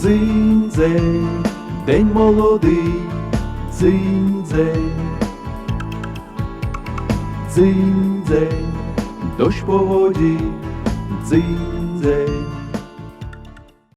Дзинь-дзень, день молодий, дзинь-дзень. Дзинь-дзень, дощ по воді, дзинь-дзень.